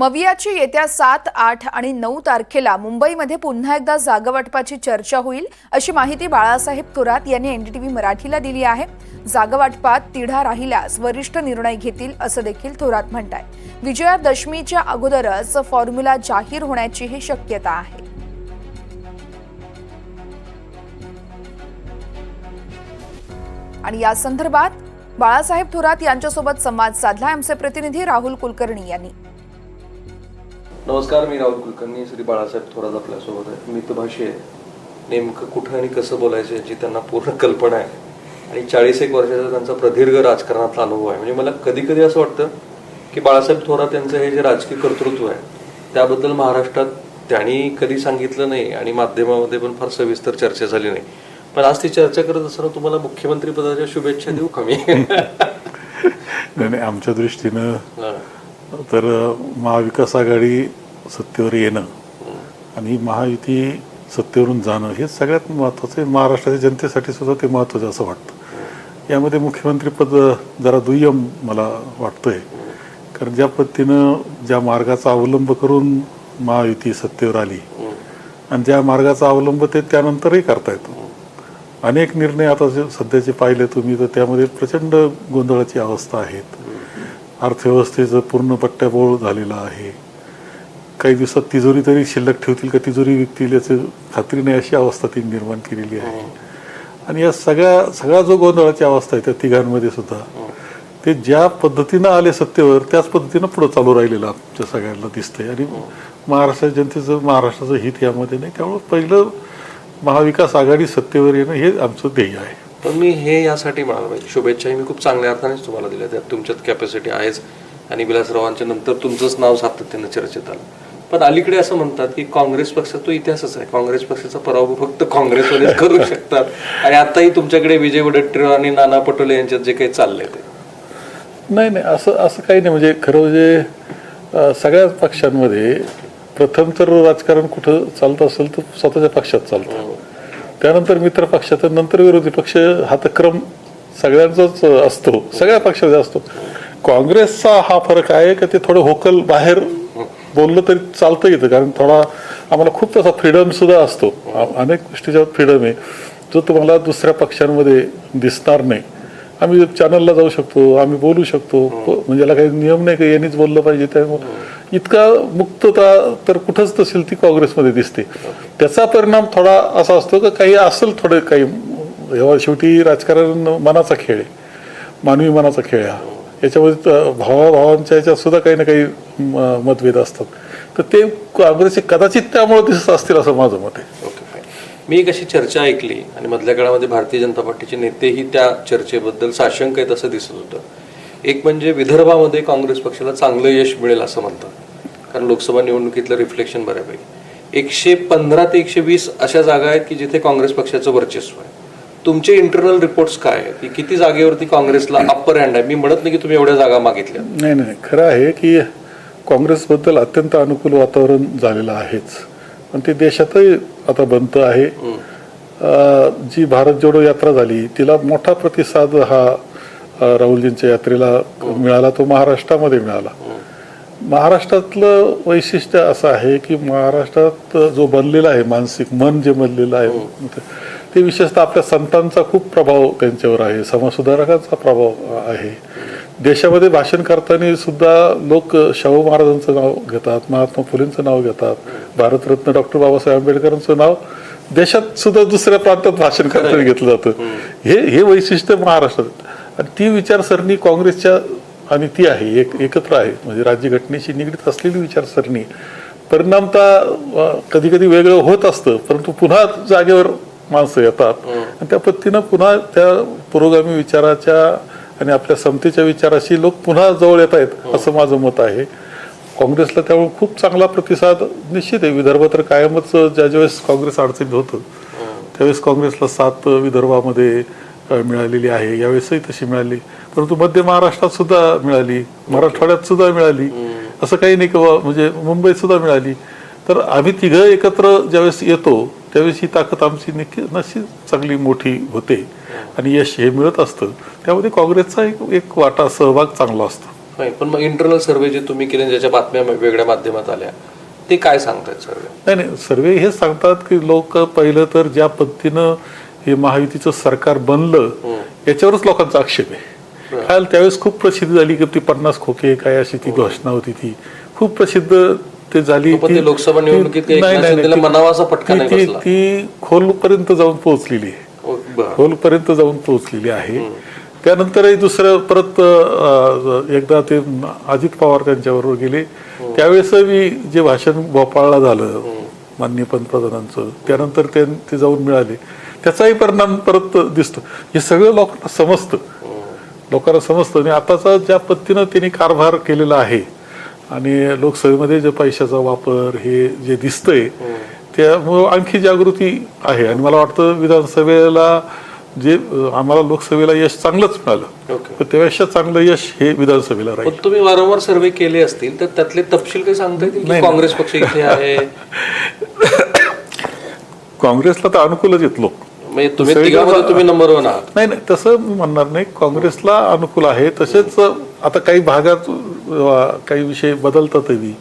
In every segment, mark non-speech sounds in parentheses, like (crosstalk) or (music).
मवियाची येत्या सात आठ आणि नऊ तारखेला मुंबईमध्ये पुन्हा एकदा जागावाटपाची चर्चा होईल अशी माहिती बाळासाहेब थोरात यांनी एनडीटीव्ही मराठीला दिली आहे. जागावाटपात तिढा राहिल्यास वरिष्ठ निर्णय घेतील असं देखील थोरात म्हणताय. विजयादशमीच्या अगोदरच फॉर्म्युला जाहीर होण्याचीही शक्यता आहे. आणि या संदर्भात बाळासाहेब थोरात यांच्यासोबत संवाद साधला. आमचे प्रतिनिधी राहुल कुलकर्णी यांनी. नमस्कार मी राहुल कुलकर्णी श्री बाळासाहेब थोरात आपल्यासोबत आहे. मितभाषी आहे. नेमकं कुठं आणि कसं बोलायचं याची त्यांना पूर्ण कल्पना आहे. आणि चाळीस एक वर्षाचा त्यांचा प्रदीर्घ राजकारणातला अनुभव आहे. म्हणजे मला कधी कधी असं वाटतं की बाळासाहेब थोरात यांचं हे जे राजकीय कर्तृत्व आहे त्याबद्दल महाराष्ट्रात त्यांनी कधी सांगितलं नाही आणि माध्यमामध्ये पण फार सविस्तर चर्चा झाली नाही. पण आज ती चर्चा करत असताना तुम्हाला मुख्यमंत्री पदाच्या शुभेच्छा देऊ कमी (laughs) नाही आमच्या दृष्टीनं. तर महाविकास आघाडी सत्तेवर येणं आणि महायुती सत्तेवरून जाणं हे सगळ्यात महत्त्वाचं आहे. महाराष्ट्राच्या जनतेसाठी सुद्धा ते महत्त्वाचं असं वाटतं. यामध्ये मुख्यमंत्रीपद जरा दुय्यम मला वाटतंय. कारण ज्या पद्धतीनं ज्या मार्गाचा अवलंब करून महायुती सत्तेवर आली आणि ज्या मार्गाचा अवलंब ते त्यानंतरही करता येतो. अनेक निर्णय आता सध्याचे पाहिले तुम्ही तर त्यामध्ये प्रचंड गोंधळाची अवस्था आहेत. अर्थव्यवस्थेचं पूर्ण पट्ट्याबोळ झालेला आहे. काही दिवसात तिजोरी तरी शिल्लक ठेवतील का तिजोरी विकतील याची खात्री नाही अशी अवस्था ती निर्माण केलेली आहे. आणि या सगळ्या सगळा जो गोंधळाची अवस्था आहे त्या तिघांमध्ये सुद्धा ते ज्या पद्धतीनं आले सत्तेवर त्याच पद्धतीनं पुढे चालू राहिलेलं आमच्या सगळ्यांना दिसतंय. आणि महाराष्ट्र जनतेचं महाराष्ट्राचं हित यामध्ये नाही त्यामुळं पहिलं महाविकास आघाडी सत्तेवर येणं हे आमचं ध्येय आहे. पण मी हे यासाठी म्हणालो पाहिजे. शुभेच्छाही मी खूप चांगल्या अर्थानेच तुम्हाला दिल्या. त्यात तुमच्यात कॅपॅसिटी आहेच. आणि विलासरावांच्या नंतर तुमचंच नाव सातत्यानं चर्चेत आलं. पण अलीकडे असं म्हणतात की काँग्रेस पक्षाचा तो इतिहासच आहे. काँग्रेस पक्षाचा पराभव फक्त काँग्रेसवालेच करू (laughs) शकतात. आणि आताही तुमच्याकडे विजय वडेट्टीवार आणि नाना पटोले यांच्यात जे काही चाललंय ते. नाही नाही. असं असं काही नाही. म्हणजे खरं म्हणजे अं, सगळ्याच पक्षांमध्ये प्रथम तर राजकारण कुठं चालत असेल तर स्वतःच्या पक्षात चालतं. त्यानंतर मित्र पक्षात आणि नंतर विरोधी पक्ष हा तर क्रम सगळ्यांचाच असतो. सगळ्या पक्षाचा असतो. काँग्रेसचा हा फरक आहे का ते थोडं होकल बाहेर बोललं तरी चालतं येतं कारण थोडा आम्हाला खूप तसा फ्रीडम सुद्धा असतो. अनेक गोष्टीच्या फ्रीडम आहे. जो तुम्हाला दुसऱ्या पक्षांमध्ये दिसणार नाही. आम्ही चॅनलला जाऊ शकतो आम्ही बोलू शकतो. प- म्हणजे याला काही नियम नाही की यांनीच बोललं पाहिजे. त्यामुळे इतका मुक्तता तर कुठंच नसेल ती काँग्रेसमध्ये दिसते. त्याचा परिणाम थोडा असा असतो का काही असेल थोडं काही जेव्हा शेवटी राजकारण मनाचा खेळ आहे. मानवी मनाचा खेळ आहे हा. याच्यामध्ये भावाभावांच्या याच्यात सुद्धा काही ना काही म- मतभेद असतात. तर ते काँग्रेसचे कदाचित त्यामुळे दिसत असतील असं माझं मत आहे. ओके मी एक अशी चर्चा ऐकली आणि मधल्या काळामध्ये भारतीय जनता पार्टीचे नेतेही त्या चर्चेबद्दल साशंक आहेत असं दिसत होतं. एक म्हणजे विदर्भामध्ये काँग्रेस पक्षाला चांगलं यश मिळेल असं म्हणतात. कारण लोकसभा निवडणुकीतलं रिफ्लेक्शन बऱ्यापैकी. एकशे पंधरा ते एकशे वीस अशा जागा आहेत की जिथे काँग्रेस पक्षाचं वर्चस्व आहे. तुमचे इंटरनल रिपोर्ट्स काय आहेत? की किती जागेवरती काँग्रेसला अप्पर हँड आहे? मी म्हणत नाही की तुम्ही एवढ्या जागा मागितल्या. नाही नाही खरं आहे की काँग्रेसबद्दल अत्यंत अनुकूल वातावरण झालेलं आहेच. पण ते देशातही आता बनतं आहे. जी भारत जोडो यात्रा झाली तिला मोठा प्रतिसाद हा राहुलजींच्या यात्रेला मिळाला तो महाराष्ट्रामध्ये मिळाला. महाराष्ट्रातलं वैशिष्ट्य असं आहे की महाराष्ट्रात जो बनलेला आहे मानसिक मन जे बनलेलं आहे ते विशेषतः आपल्या संतांचा खूप प्रभाव त्यांच्यावर आहे समाजसुधारकांचा प्रभाव आहे. देशामध्ये भाषण करताना सुद्धा लोक शाहू महाराजांचं नाव घेतात महात्मा फुलेंचं नाव घेतात भारतरत्न डॉक्टर बाबासाहेब आंबेडकरांचं नाव. देशात सुद्धा दुसऱ्या प्रांतात भाषण करताना घेतलं जातं. हे हे वैशिष्ट्य महाराष्ट्रात. आणि ती विचारसरणी काँग्रेसच्या आणि ती आहे एक एकत्र आहे. म्हणजे राज्यघटनेशी निगडीत असलेली विचारसरणी. परिणामता कधी कधी वेगळं होत असतं परंतु पुन्हा जागेवर माणसं येतात. आणि त्या पद्धतीनं पुन्हा त्या पुरोगामी विचाराच्या आणि आपल्या समतेच्या विचाराशी लोक पुन्हा जवळ येत आहेत असं माझं मत आहे. काँग्रेसला त्यामुळे खूप चांगला प्रतिसाद निश्चित आहे. विदर्भ तर कायमच ज्या ज्यावेळेस काँग्रेस अडचणीत होतं त्यावेळेस काँग्रेसला सात विदर्भामध्ये मिळालेली आहे. यावेळेसही तशी मिळाली. परंतु मध्य महाराष्ट्रात सुद्धा मिळाली. मराठवाड्यात सुद्धा मिळाली. असं काही नाही किंवा म्हणजे मुंबईत सुद्धा मिळाली. तर आम्ही तिघं एकत्र ज्यावेळेस येतो त्यावेळेस ही ताकद आमची नक्की नक्की चांगली मोठी होते. आणि यश हे मिळत असतं. त्यामध्ये काँग्रेसचा एक एक वाटा सहभाग चांगला असतो. नाही, पण मग इंटरनल सर्व्हे जे तुम्ही केले ज्याच्या बातम्या वेगळ्या माध्यमात आल्या ते काय सांगतायत सर्वे नाही नाही. सर्वे हेच सांगतात की लोक पहिलं तर ज्या पद्धतीनं हे महायुतीचं सरकार बनलं याच्यावरच लोकांचा आक्षेप आहे. काल त्यावेळेस खूप प्रसिद्ध झाली की ती पन्नास खोके काय अशी ती घोषणा होती ती. खूप प्रसिद्ध ते झाली लोकसभा निवडणुकीत ती- खोलपर्यंत जाऊन पोहोचलेली आहे. बरं. खोलपर्यंत जाऊन पोहोचलेली आहे. त्यानंतरही दुसरं परत एकदा ते अजित पवार त्यांच्याबरोबर गेले. त्यावेळेस मी जे भाषण भोपाळला झालं माननीय पंतप्रधानांचं त्यानंतर ते जाऊन मिळाले. त्याचाही परिणाम परत दिसतो. हे सगळं लोकांना समजतं. लोकांना समजतं. आणि आताचा ज्या पद्धतीनं त्यांनी कारभार केलेला आहे आणि लोकसभेमध्ये जे पैशाचा वापर हे जे दिसतंय त्यामुळं आणखी जागृती आहे. आणि मला वाटतं विधानसभेला जे आम्हाला लोकसभेला यश चांगलंच मिळालं. पण त्यापेक्षा चांगलं यश हे विधानसभेला राहील. तुम्ही वारंवार सर्वे केले असतील तर त्यातले तपशील काही सांगता येतील. काँग्रेस पक्ष इथे आहे? (coughs) काँग्रेसला तर अनुकूलच येत लोक. म्हणजे तुम्ही तिघांमध्ये तुम्ही नंबर वन आहात. नाही नाही तसं मी म्हणणार नाही. काँग्रेसला अनुकूल आहे. तसेच आता काही भागात काही विषय बदलतातही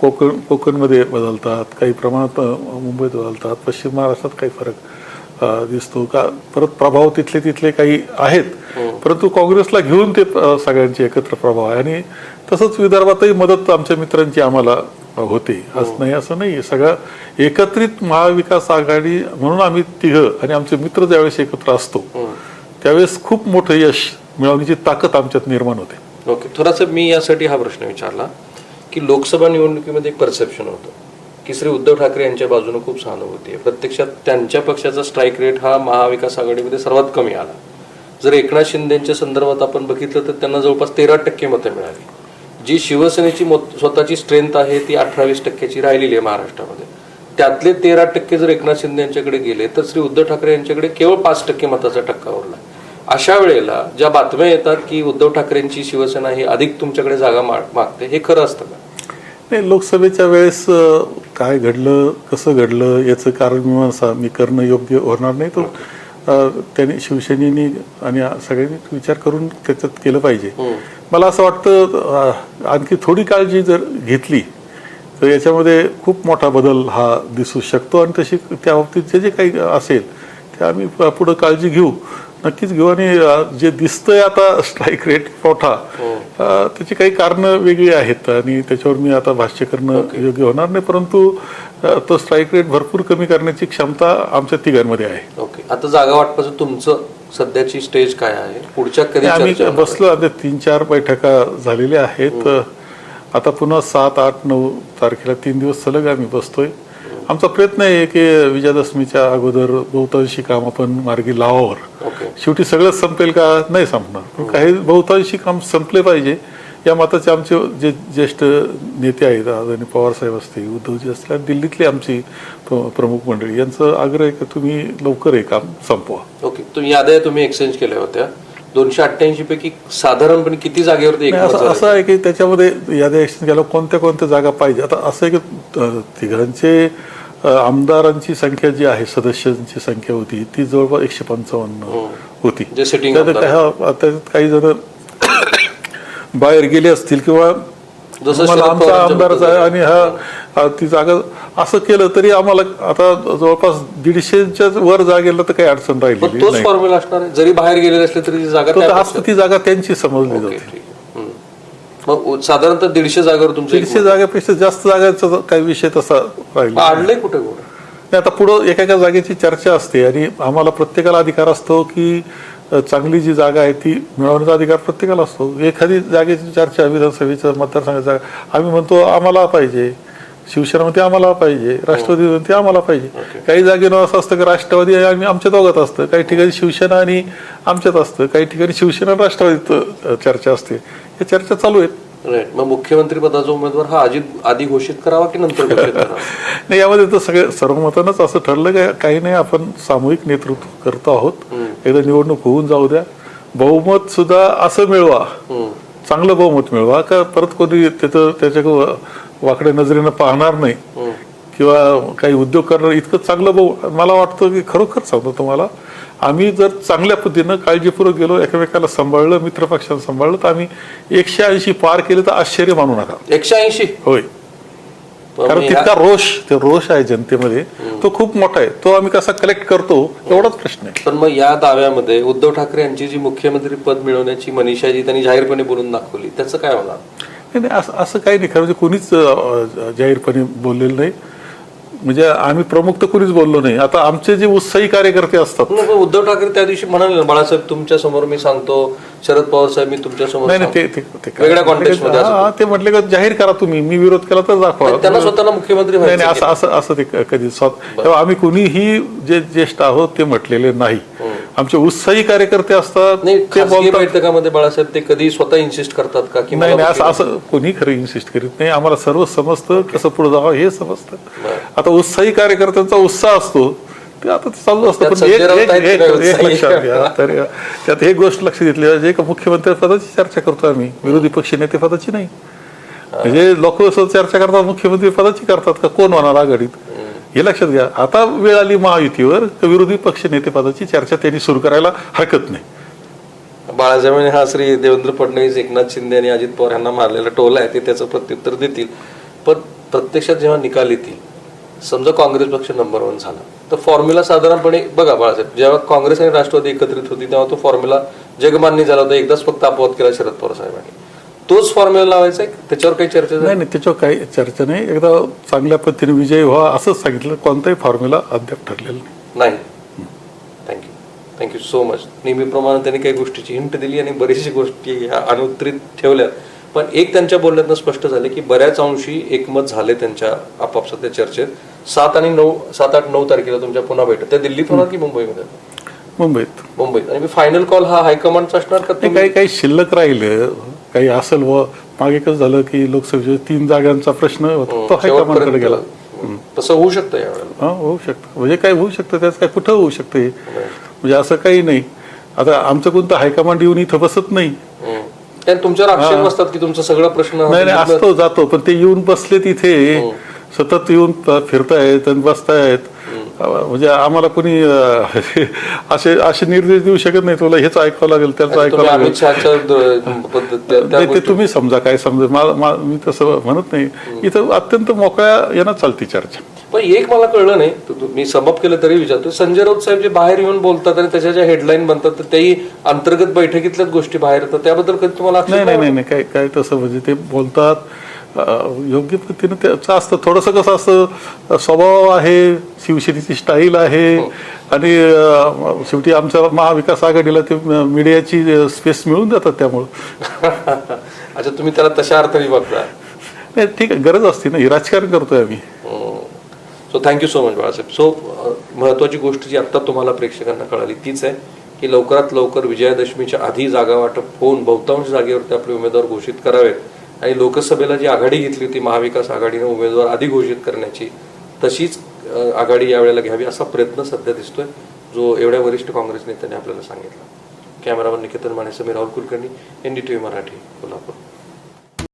कोकण कोकणमध्ये बदलतात. काही प्रमाणात मुंबईत बदलतात. पश्चिम महाराष्ट्रात काही फरक दिसतो. का परत प्रभाव तिथले तिथले काही आहेत. परंतु काँग्रेसला घेऊन ते सगळ्यांचे एकत्र प्रभाव आहे. आणि तसंच विदर्भातही मदत आमच्या मित्रांची आम्हाला. होते. असं नाही असं नाही. सगळं एकत्रित महाविकास आघाडी म्हणून आम्ही तिघं आणि आमचे मित्र ज्यावेळेस एकत्र असतो त्यावेळेस खूप मोठं यश मिळवण्याची ताकद आमच्यात निर्माण होते. ओके. थोडासा मी यासाठी हा प्रश्न विचारला की लोकसभा निवडणुकीमध्ये एक परसेप्शन होतं. की श्री उद्धव ठाकरे यांच्या बाजूने खूप सहानुभूती आहे. प्रत्यक्षात त्यांच्या पक्षाचा स्ट्राईक रेट हा महाविकास आघाडीमध्ये सर्वात कमी आला. जर एकनाथ शिंदेच्या संदर्भात आपण बघितलं तर त्यांना जवळपास तेरा टक्के मतं मिळाली. जी शिवसेनेची स्वतःची स्ट्रेंथ आहे ती अठरावीस टक्क्याची राहिलेली आहे महाराष्ट्रामध्ये. त्यातले तेरा टक्के जर एकनाथ शिंदे यांच्याकडे गेले तर श्री उद्धव ठाकरे यांच्याकडे केवळ पाच टक्के मताचा टक्का उरला अशा वेळेला ज्या बातम्या येतात की उद्धव ठाकरेंची शिवसेना ही अधिक तुमच्याकडे जागा मागते हे खरं असतं का? नाही लोकसभेच्या वेळेस काय घडलं कसं घडलं याचं कारण मी करणं योग्य होणार नाही तो त्यांनी शिवसेनेनी आणि सगळ्यांनी विचार करून त्याच्यात केलं पाहिजे. मला असं वाटतं आणखी थोडी काळजी जर घेतली तर याच्यामध्ये खूप मोठा बदल हा दिसू शकतो आणि तशी त्या बाबतीत जे जे काही असेल ते आम्ही पुढं काळजी घेऊ. नक्कीच घेऊ आणि जे दिसतंय आता स्ट्राईक रेट मोठा अं, त्याची काही कारणं वेगळी आहेत आणि त्याच्यावर मी आता भाष्य करणं योग्य होणार नाही परंतु तो स्ट्राईक रेट भरपूर कमी करण्याची क्षमता आमच्या तिघांमध्ये आहे. ओके आता जागा वाटपाचं तुमचं सध्याची स्टेज काय आहे? पुढच्या कधी आम्ही चर्चा होणार? आहे? बसलो आता तीन चार बैठका झालेल्या आहेत. आता पुन्हा सात आठ नऊ तारखेला तीन दिवस सलग आम्ही बसतोय. आमचा प्रयत्न आहे की विजयादशमीच्या अगोदर बहुतांशी काम आपण मार्गी लावावर ओके शेवटी सगळंच संपेल का? नाही संपणार. पण काही बहुतांशी काम संपले पाहिजे. या मताचे आमचे जे ज्येष्ठ नेते आहेत आदरणीय पवार साहेब असतील उद्धवजी असतील आणि दिल्लीतली आमची प्र- प्रमुख मंडळी यांचं आग्रह आहे की तुम्ही लवकर हे काम संपवा? ओके तुम्ही याद्या तुम्ही एक्सचेंज केल्या होत्या. दोनशे अठ्ठ्याऐंशी पैकी साधारणपणे किती जागेवरती असं आहे की त्याच्यामध्ये याद्या एक्सचेंज केल्या कोणत्या कोणत्या जागा पाहिजे? आता असं आहे की तिघांचे आमदारांची संख्या जी आहे सदस्यांची संख्या होती ती जवळपास एकशे पंचावन्न होती. आमदार काही- त्यात काही जण बाहेर गेले असतील किंवा शरद आमचा आमदारच बद्दल. आणि हा ती जागा असं केलं तरी आम्हाला आता जवळपास दीडशेच्या वर जागेला तर काही अडचण पण राहिलेली तोच फॉर्म्युला असणार आहे जरी बाहेर गेलेले असले तरी ती जागा तो जागा त्यांची समजली जाते. मग साधारणतः दीडशे जागेवर तुमचं दीडशे जागेपेक्षा जास्त जागाचा काही विषय तसा राहिला. आडले कुठे कुठे आता पुढं एका एका जागेची चर्चा असते आणि आम्हाला प्रत्येकाला अधिकार असतो की चांगली जी जागा आहे ती मिळवण्याचा अधिकार प्रत्येकाला असतो. एखादी जागेची चर्चा विधानसभेचं मतदारसंघाची जागा आम्ही म्हणतो आम्हाला पाहिजे. शिवसेना म्हणते आम्हाला पाहिजे. राष्ट्रवादी म्हणते आम्हाला पाहिजे. काही जागेवर असं असतं की राष्ट्रवादी आम्ही आमच्या दोघात असतं. काही ठिकाणी शिवसेना आणि आमच्यात असतं. काही ठिकाणी शिवसेना राष्ट्रवादीत चर्चा असते. या चर्चा चालू आहेत. राईट मग मुख्यमंत्री पदाचा उमेदवार हा अजित आधी घोषित करावा की नंतर घोषित करावा? (laughs) नाही यामध्ये तर सगळे सर्वमतानंच असं ठरलं काय काही नाही आपण सामूहिक नेतृत्व करतो आहोत. एकदा निवडणूक होऊन जाऊ द्या. बहुमत सुद्धा असं मिळवा. चांगलं बहुमत मिळवा. का परत कोणी त्याचं त्याच्या वाकड्या नजरेनं पाहणार नाही? किंवा काही उद्योग करणं इतकं चांगलं भाऊ मला वाटतं की खरोखर सांगतो तुम्हाला आम्ही जर चांगल्या पद्धतीनं काळजीपूर्वक गेलो एकमेकाला सांभाळलं मित्रपक्षांना सांभाळलं तर आम्ही एकशे ऐंशी पार केले तर आश्चर्य मानू नका. एकशे ऐंशी? होय. कारण तितका रोष ते रोष आहे जनतेमध्ये. तो खूप मोठा आहे. तो आम्ही कसा कलेक्ट करतो एवढाच प्रश्न आहे. पण मग या दाव्यामध्ये उद्धव ठाकरे यांची जी मुख्यमंत्री पद मिळवण्याची मनीषा जी त्यांनी जाहीरपणे बोलून दाखवली. त्याचं काय होणार? नाही नाही, असं असं काही नाही. खरं म्हणजे कोणीच जाहीरपणे बोललेलं नाही. म्हणजे आम्ही प्रमुख तर कोणीच बोललो नाही. आता आमचे जे उत्साही कार्यकर्ते असतात. उद्धव ठाकरे त्या दिवशी म्हणाले ना बाळासाहेब तुमच्यासमोर मी सांगतो. शरद पवार साहेब मी तुमच्यासमोर नाही ते सांगतो." ते- ते काय- वेगळ्या context मध्ये हा, ते म्हटले का जाहीर करा तुम्ही. मी विरोध केला तर दाखवा. त्यांना स्वतःला मुख्यमंत्री नाही असं असं असं ते कधी तेव्हा आम्ही कुणीही जे ज्येष्ठ आहोत ते म्हटलेले नाही. आमचे उत्साही कार्यकर्ते असतात नाही ते खासगी बोलतात. बैठकामध्ये बाळासाहेब ते कधी स्वतः इन्सिस्ट करतात का की नाही मला नाही असं असं कोणी खरं इन्सिस्ट करीत नाही. आम्हाला सर्व समजतं कसं पुढे जावं हे समजतं. आता उत्साही कार्यकर्त्यांचा उत्साह असतो. ते आता ते चालू असतं. त्यात पण एक- संजय राऊत एक- आहेत एक- का एक उत्साही? लक्षात घ्या. तर त्यात एक गोष्ट लक्ष घेतली पाहिजे. का मुख्यमंत्री पदाची चर्चा करतो आम्ही. विरोधी पक्ष नेते पदाची नाही म्हणजे लोक असं चर्चा करतात मुख्यमंत्री पदाची करतात का? कोण होणार आघाडीत हे लक्षात घ्या. आता वेळ आली महायुतीवर तर विरोधी पक्ष नेतेपदाची चर्चा त्यांनी सुरू करायला हरकत नाही. बाळासाहेबांनी हा श्री देवेंद्र फडणवीस एकनाथ शिंदे आणि अजित पवार यांना मारलेला टोला आहे ते त्याचं प्रत्युत्तर देतील. पण प्रत्यक्षात जेव्हा निकाल येतील समजा काँग्रेस पक्ष नंबर वन झाला तर फॉर्म्युला साधारणपणे बघा बाळासाहेब जेव्हा काँग्रेस आणि राष्ट्रवादी एकत्रित होती तेव्हा तो फॉर्म्युला जगमान्य झाला होता. एकदाच फक्त अपवाद केला शरद पवार साहेबांनी. तोच फॉर्म्युला लावायचा आहे? त्याच्यावर काही चर्चा? नाही नाही त्याच्यावर काही चर्चा नाही. एकदा चांगल्या पद्धतीने विजय व्हा असंच सांगितलं. कोणताही फॉर्म्युला अद्याप ठरलेला नाही. नाही. थँक्यू थँक्यू सो मच नेहमीप्रमाणे त्यांनी काही गोष्टीची हिंट दिली आणि बरीचशी गोष्टी ह्या अनुत्तरित ठेवल्या. पण एक त्यांच्या बोलण्यातनं स्पष्ट झाले की बऱ्याच अंशी एकमत झाले त्यांच्या आपापसातल्या चर्चेत. सात आणि नऊ सात आठ नऊ तारखेला तुमच्या पुन्हा बैठक त्या दिल्लीत होणार की मुंबईमध्ये? मुंबईत. मुंबईत. आणि फायनल कॉल हा हायकमांडचा असणार का काही काही शिल्लक राहिलं. काही असेल व मागे कसं झालं की लोकसभेच्या तीन जागांचा प्रश्न होता तो हायकमांडकडे गेला. तसं होऊ शकतं यावेळेला. हा होऊ शकतं. म्हणजे काय होऊ शकतं त्याच काय कुठं होऊ शकतं हे? म्हणजे असं काही नाही. आता आमचं कोणतं हायकमांड येऊन इथं बसत नाही. त्यात तुमच्यावर आक्षेप असतात की तुमचा सगळा प्रश्न हा नाही नाही असतो जातो. पण ते येऊन बसले तिथे सतत येऊन फिरतायत आणि बसतायत. म्हणजे आम्हाला कोणी (laughs) असे असे निर्देश देऊ शकत नाही. तुला हेच ऐकावं लागेल त्याचं तुम्ही ऐकावं लागेल. (laughs) नाही ते तुम्ही समजा काय समजा मा- तसं म्हणत नाही. इथं अत्यंत मोकळ्या यानं चालती चर्चा. पण एक मला कळलं नाही मी सबब केलं तरी विचारतो. संजय राऊत साहेब जे बाहेर येऊन बोलतात आणि त्याच्या ज्या हेडलाईन बनतात तर त्याही अंतर्गत बैठकीतल्याच गोष्टी बाहेर येतात. त्याबद्दल कधी तुम्हाला नाही नाही नाही नाही काय काय तसं म्हणजे ते बोलतात योग्य पद्धतीनं त्याचं असतं. थोडंसं कसं असतं स्वभाव आहे शिवसेनेची स्टाईल आहे आणि अं, शेवटी आमच्या महाविकास आघाडीला ते मीडियाची स्पेस मिळून जातात त्यामुळं. (laughs) अच्छा तुम्ही त्याला तशा अर्थाने बघता नाही ठीक आहे गरज असते ना हे राजकारण करतोय आम्ही. So thank you so much Balasaheb. So महत्वाची गोष्ट जी आत्ता तुम्हाला प्रेक्षकांना कळाली तीच आहे की लवकरात लवकर विजयादशमीच्या आधी जागा वाटप होऊन बहुतांश जागेवरती आपले उमेदवार घोषित करावेत. आणि लोकसभेला जी आघाडी घेतली होती महाविकास आघाडीने उमेदवार आधी घोषित करण्याची तशीच आघाडी यावेळेला घ्यावी असा प्रयत्न सध्या दिसतोय जो एवढ्या वरिष्ठ काँग्रेस नेत्याने आपल्याला सांगितला. Cameraman Niketan Mane Sameer Rahul Kulkarni N D T V Marathi Kolhapur.